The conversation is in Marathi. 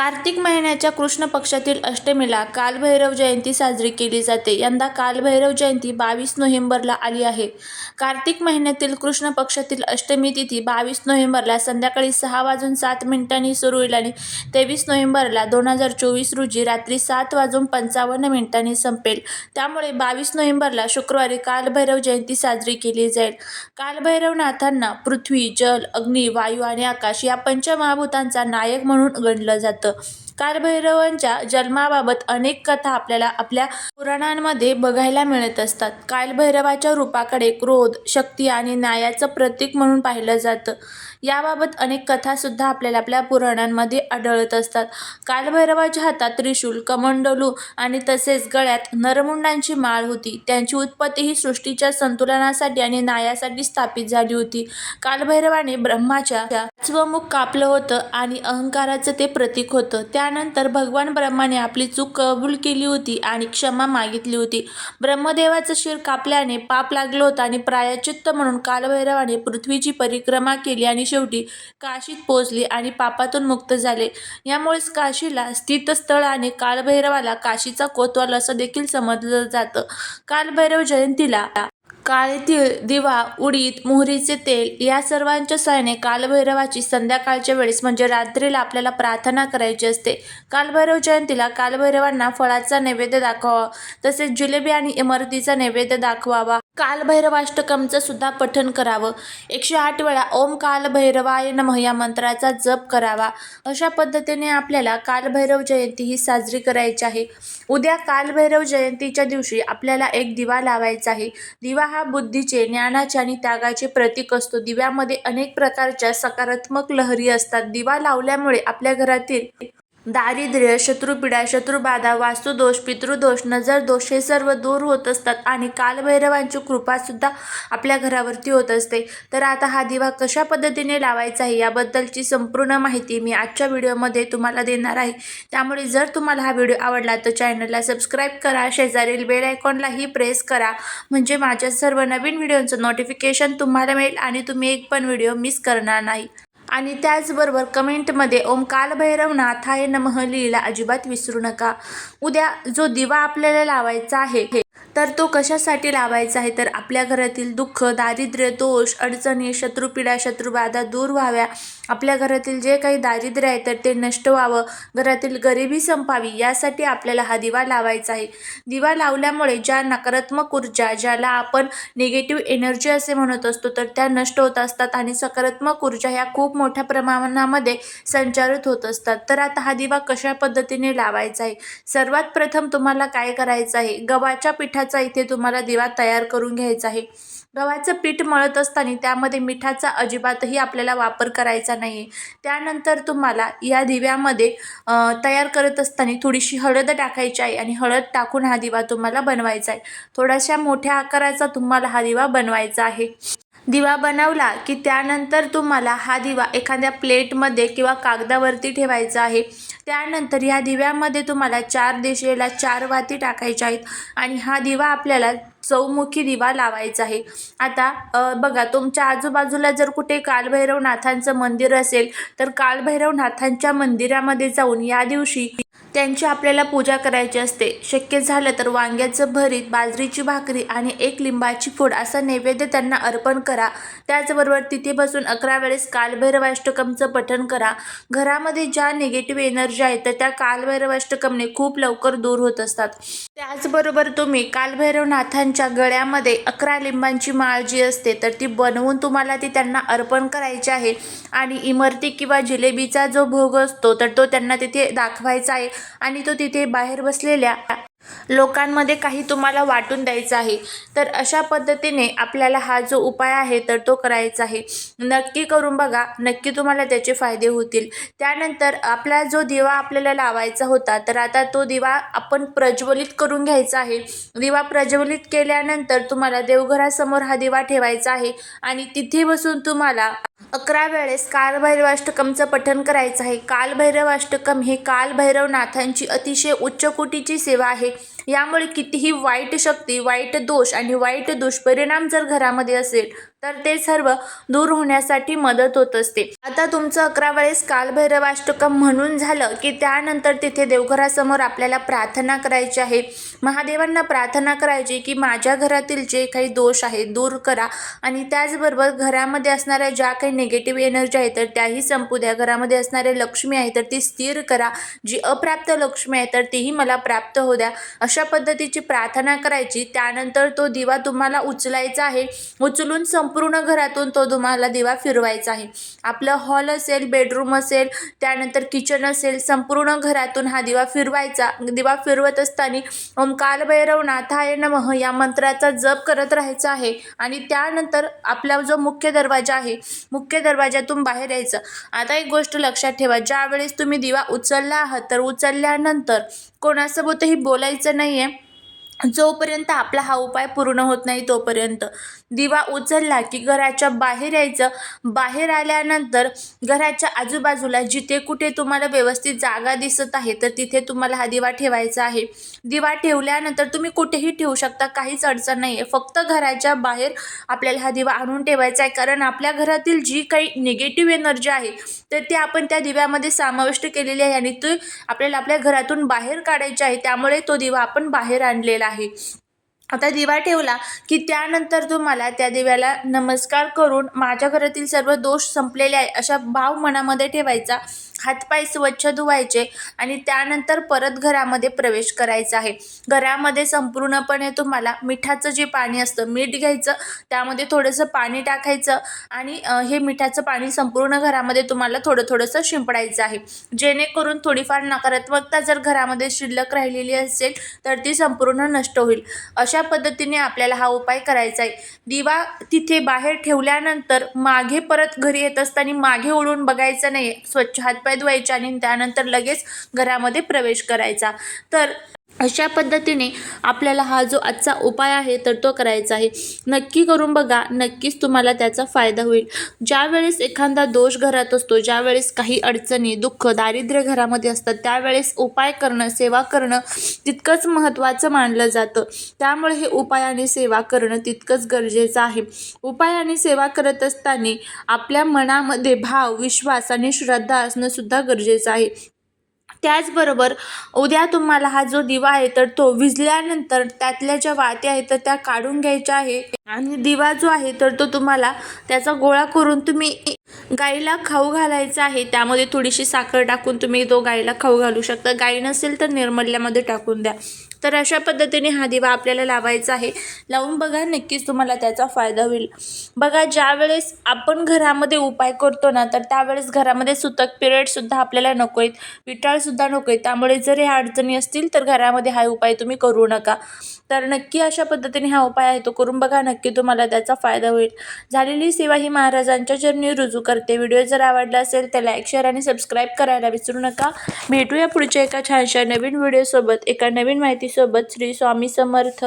कार्तिक महिन्याच्या कृष्ण पक्षातील अष्टमीला कालभैरव जयंती साजरी केली जाते. यंदा कालभैरव जयंती बावीस नोव्हेंबरला आली आहे. कार्तिक महिन्यातील कृष्ण पक्षातील अष्टमी तिथी बावीस नोव्हेंबरला संध्याकाळी सहा वाजून सात मिनिटांनी सुरू होईल आणि तेवीस नोव्हेंबरला दोन हजार चोवीस रोजी रात्री सात वाजून पंचावन्न मिनिटांनी संपेल. त्यामुळे बावीस नोव्हेंबरला शुक्रवारी कालभैरव जयंती साजरी केली जाईल. कालभैरवनाथांना पृथ्वी, जल, अग्नी, वायू आणि आकाश या पंचमहाभूतांचा नायक म्हणून गणलं जातं. कालभैरवांच्या जन्माबाबत अनेक कथा आपल्याला आपल्या पुराणांमध्ये बघायला मिळत असतात. कालभैरवाच्या रूपाकडे क्रोध, शक्ती आणि न्यायाचं प्रतीक म्हणून पाहिलं जातं. याबाबत अनेक कथासुद्धा आपल्याला आपल्या पुराणांमध्ये आढळत असतात. कालभैरवाच्या हातात त्रिशूल कमंडलू आणि तसेच गळ्यात नरमुंडांची माळ होती. त्यांची उत्पत्ती ही सृष्टीच्या संतुलनासाठी आणि न्यायासाठी स्थापित झाली होती. कालभैरवाने ब्रह्माच्या स्वमुख मुख कापलं होतं आणि अहंकाराचं ते प्रतीक होतं. त्यानंतर भगवान ब्रह्माने आपली चूक कबूल केली होती आणि क्षमा मागितली होती. ब्रह्मदेवाचं शिर कापल्याने पाप लागलं होतं आणि प्रायचित्त म्हणून कालभैरवाने पृथ्वीची परिक्रमा केली आणि शेवटी काशीत पोहोचले आणि पापातून मुक्त झाले. यामुळेच काशीला स्थितस्थळ आणि कालभैरवाला काशीचा कोतवाल असं देखील समजलं जातं. कालभैरव जयंतीला काळे तीळ, दिवा, उडीद, मोहरीचे तेल या सर्वांच्या सहाय्याने कालभैरवाची संध्याकाळच्या वेळेस म्हणजे रात्रीला आपल्याला प्रार्थना करायची असते. कालभैरव जयंतीला कालभैरवांना फळाचा नैवेद्य दाखवावा. तसेच जिलेबी आणि इमरतीचा नैवेद्य दाखवावा. कालभैरवाष्टकमचं सुद्धा पठण करावं. एकशे आठ वेळा ओम कालभैरवाय नमः या मंत्राचा जप करावा. अशा पद्धतीने आपल्याला कालभैरव जयंती ही साजरी करायची आहे. उद्या कालभैरव जयंतीच्या दिवशी आपल्याला एक दिवा लावायचा आहे. दिवा हा बुद्धीचे, ज्ञानाचे आणि त्यागाचे प्रतीक असतो. दिव्यामध्ये अनेक प्रकारच्या सकारात्मक लहरी असतात. दिवा लावल्यामुळे आपल्या घरातील दारिद्र्य, शत्रुपीडा, शत्रुबाधा, वास्तुदोष, पितृदोष, नजरदोष हे सर्व दूर होत असतात आणि कालभैरवांची कृपासुद्धा आपल्या घरावरती होत असते. तर आता हा दिवा कशा पद्धतीने लावायचा आहे याबद्दलची संपूर्ण माहिती मी आजच्या व्हिडिओमध्ये तुम्हाला देणार आहे. त्यामुळे जर तुम्हाला हा व्हिडिओ आवडला तर चॅनलला सबस्क्राईब करा, शेजारील बेल आयकॉनलाही प्रेस करा म्हणजे माझ्या सर्व नवीन व्हिडिओचं नोटिफिकेशन तुम्हाला मिळेल आणि तुम्ही एक पण व्हिडिओ मिस करणार नाही. आणि त्याचबरोबर कमेंटमध्ये ओम कालभैरवनाथाय नमः लिहिला अजिबात विसरू नका. उद्या जो दिवा आपल्याला लावायचा आहे तर तो कशासाठी लावायचा आहे तर आपल्या घरातील दुःख, दारिद्र्य, दोष, अडचणी, शत्रुपीडा, शत्रुबाधा दूर व्हाव्या. आपल्या घरातील जे काही दारिद्र्य आहे तर ते नष्ट व्हावं. घरातील गरिबी संपावी यासाठी आपल्याला हा दिवा लावायचा आहे. दिवा लावल्यामुळे ज्या नकारात्मक ऊर्जा, ज्याला आपण निगेटिव्ह एनर्जी असे म्हणत असतो तर त्या नष्ट होत असतात आणि सकारात्मक ऊर्जा ह्या खूप मोठ्या प्रमाणामध्ये संचारित होत असतात. तर आता हा दिवा कशा पद्धतीने लावायचा आहे. सर्वात प्रथम तुम्हाला काय करायचं आहे गव्हाच्या पिठा पिठाचा इथे तुम्हाला दिवा तयार करून घ्यायचा आहे. गव्हाचं पीठ मळत असताना त्यामध्ये मिठाचा अजिबातही आपल्याला वापर करायचा नाही आहे. त्यानंतर तुम्हाला या दिव्यामध्ये तयार करत असताना थोडीशी हळद टाकायची आहे आणि हळद टाकून हा दिवा तुम्हाला बनवायचा आहे. थोड्याशा मोठ्या आकाराचा तुम्हाला हा दिवा बनवायचा आहे. दिवा बनवला की त्यानंतर तुम्हाला हा दिवा एखाद्या प्लेटमध्ये किंवा कागदावरती ठेवायचा आहे. त्यानंतर ह्या दिव्यामध्ये तुम्हाला चार दिशेला चार वाती टाकायच्या आहेत आणि हा दिवा आपल्याला चौमुखी दिवा लावायचा आहे. आता बघा तुमच्या आजूबाजूला जर कुठे कालभैरवनाथांचं मंदिर असेल तर कालभैरवनाथांच्या मंदिरामध्ये जाऊन या दिवशी त्यांची आपल्याला पूजा करायची असते. शक्य झालं तर वांग्याचं भरीत, बाजरीची भाकरी आणि एक लिंबाची फोड असा नैवेद्य त्यांना अर्पण करा. त्याचबरोबर तिथे बसून अकरा वेळेस कालभैरवाष्टकमचं पठण करा. घरामध्ये ज्या निगेटिव्ह एनर्जी आहेत तर त्या कालभैरवाष्टकमने खूप लवकर दूर होत असतात. त्याचबरोबर तुम्ही कालभैरवनाथांच्या गळ्यामध्ये अकरा लिंबांची माळ जी असते तर ती बनवून तुम्हाला ती त्यांना अर्पण करायची आहे आणि इमरती किंवा जिलेबीचा जो भोग असतो तर तो त्यांना तिथे दाखवायचा आहे आणि तो तिथे बाहेर बसलेल्या लोकांमध्ये काही तुम्हाला वाटून द्यायचं आहे. तर अशा पद्धतीने आपल्याला हा जो उपाय आहे तर तो करायचा आहे. नक्की करून बघा. नक्की तुम्हाला त्याचे फायदे होतील. त्यानंतर आपला जो दिवा आपल्याला लावायचा होता तर आता तो दिवा आपण प्रज्वलित करून घ्यायचा आहे. दिवा प्रज्वलित केल्यानंतर तुम्हाला देवघरासमोर हा दिवा ठेवायचा आहे आणि तिथे बसून तुम्हाला अकरा वेळेस कालभैरवाष्टकमचं पठण करायचं आहे. कालभैरवाष्टकम हे कालभैरवनाथांची अतिशय उच्च कोटीची सेवा आहे. यामुळे कितीही वाईट शक्ती, वाईट दोष आणि वाईट दुष्परिणाम जर घरामध्ये असेल तर ते सर्व दूर होण्यासाठी मदत होत असते. आता तुमचं अकरा वेळेस कालभैरवाष्टकम म्हणून झालं की त्यानंतर तिथे देवघरासमोर आपल्याला प्रार्थना करायची आहे. महादेवांना प्रार्थना करायची की माझ्या घरातील जे काही दोष आहेत दूर करा. आणि त्याचबरोबर घरामध्ये असणाऱ्या ज्या काही निगेटिव्ह एनर्जी आहेत तर त्याही संपू द्या. घरामध्ये असणारे लक्ष्मी आहे तर ती स्थिर करा. जी अप्राप्त लक्ष्मी आहे तर तीही मला प्राप्त हो द्या. अशा पद्धतीची प्रार्थना करायची. त्यानंतर तो दिवा तुम्हाला उचलायचा आहे. उचलून संपूर्ण घरातून तो तुम्हाला दिवा फिरवायचा आहे. आपलं हॉल असेल बेडरूम असेल त्यानंतर किचन असेल संपूर्ण घरातून हा दिवा फिरवायचा. दिवा फिरवत असताना ओम कालभैरव नाथाय नमः या मंत्राचा जप करत राहायचा आहे. आणि त्यानंतर आपला जो मुख्य दरवाजा आहे मुख्य दरवाजातून बाहेर यायचं. आता एक गोष्ट लक्षात ठेवा ज्यावेळेस तुम्ही दिवा उचलला आहात तर उचलल्यानंतर कोणासोबतही बोलायचं नाही आहे जोपर्यंत आपला हा उपाय पूर्ण होत नाही तोपर्यंत. दिवा उचलला की घराच्या बाहेर यायचं. बाहेर आल्यानंतर घराच्या आजूबाजूला जिथे कुठे तुम्हाला व्यवस्थित जागा दिसत आहे तर तिथे तुम्हाला हा दिवा ठेवायचा आहे. दिवा ठेवल्यानंतर तुम्ही कुठेही ठेवू शकता काहीच अडचण नाही आहे फक्त घराच्या बाहेर आपल्याला हा दिवा आणून ठेवायचा आहे कारण आपल्या घरातील जी काही निगेटिव्ह एनर्जी आहे तर ती आपण त्या दिव्यामध्ये समाविष्ट केलेली आहे आणि ती आपल्याला आपल्या घरातून बाहेर काढायची आहे. त्यामुळे तो दिवा आपण बाहेर आणलेला आहे. आता दिवा ठेवला की त्यानंतर तुम्हाला त्या दिव्याला नमस्कार करून माझ्या घरातील सर्व दोष संपलेले आहे अशा भाव मनामध्ये ठेवायचा. हातपाय स्वच्छ धुवायचे आणि त्यानंतर परत घरामध्ये प्रवेश करायचा आहे. घरामध्ये संपूर्णपणे तुम्हाला मिठाचं जे पाणी असतं मीठ घ्यायचं त्यामध्ये थोडंसं पाणी टाकायचं आणि हे मिठाचं पाणी संपूर्ण घरामध्ये तुम्हाला थोडं थोडंसं शिंपडायचं आहे. जेणेकरून थोडीफार नकारात्मकता जर घरामध्ये शिल्लक राहिलेली असेल तर ती संपूर्ण नष्ट होईल. अशा अशा पद्धतीने आपल्याला हा उपाय करायचा आहे. दिवा तिथे बाहेर ठेवल्यानंतर मागे परत घरी येत असताना मागे ओढून बघायचं नाही. स्वच्छ हातपाय धुवायचे आणि त्यानंतर लगेच घरामध्ये प्रवेश करायचा. तर अशा पद्धतीने आपल्याला हा जो आजचा उपाय आहे तर तो करायचा आहे. नक्की करून बघा नक्कीच तुम्हाला त्याचा फायदा होईल. ज्यावेळेस एखादा दोष घरात असतो ज्यावेळेस काही अडचणी दुःख दारिद्र्य घरामध्ये असतात त्यावेळेस उपाय करणं सेवा करणं तितकंच महत्त्वाचं मानलं जातं. त्यामुळे हे उपाय आणि सेवा करणं तितकंच गरजेचं आहे. उपाय आणि सेवा करत असताना आपल्या मनामध्ये भाव विश्वास आणि श्रद्धा असणं सुद्धा गरजेचं आहे. त्याचबरोबर उद्या तुम्हाला हा जो दिवा आहे तर तो विझल्यानंतर त्यातल्या ज्या वाती आहेत तर त्या काढून घ्यायच्या आहे. आणि दिवा जो आहे तर तो तुम्हाला त्याचा गोळा करून तुम्ही गाईला खाऊ घालायचा आहे. त्यामध्ये थोडीशी साखर टाकून तुम्ही तो गाईला खाऊ घालू शकता. गाई नसेल तर निर्मल्यामध्ये टाकून द्या. तर अशा पद्धतीने हा दिवा आपल्याला लावायचा आहे. लावून बघा नक्कीच तुम्हाला त्याचा फायदा होईल. बघा ज्यावेळेस आपण घरामध्ये उपाय करतो ना तर त्यावेळेस घरामध्ये सुतक पिरियडसुद्धा आपल्याला नको आहेत. विटाळसुद्धा नको आहेत. त्यामुळे जर ह्या अडचणी असतील तर घरामध्ये हा उपाय तुम्ही करू नका. तर नक्की अशा पद्धतीने हा उपाय आहे तो करून बघा नक्की तुम्हाला त्याचा फायदा होईल. झालेली सेवा ही महाराजांच्या चरणी रुजू करते. व्हिडिओ जर आवडला असेल तर लाईक शेअर आणि सबस्क्राईब करायला विसरू नका. भेटूया पुढच्या एका छानशा नवीन व्हिडिओसोबत. एका नवीन माहिती माहितीसोबत श्री स्वामी समर्थ.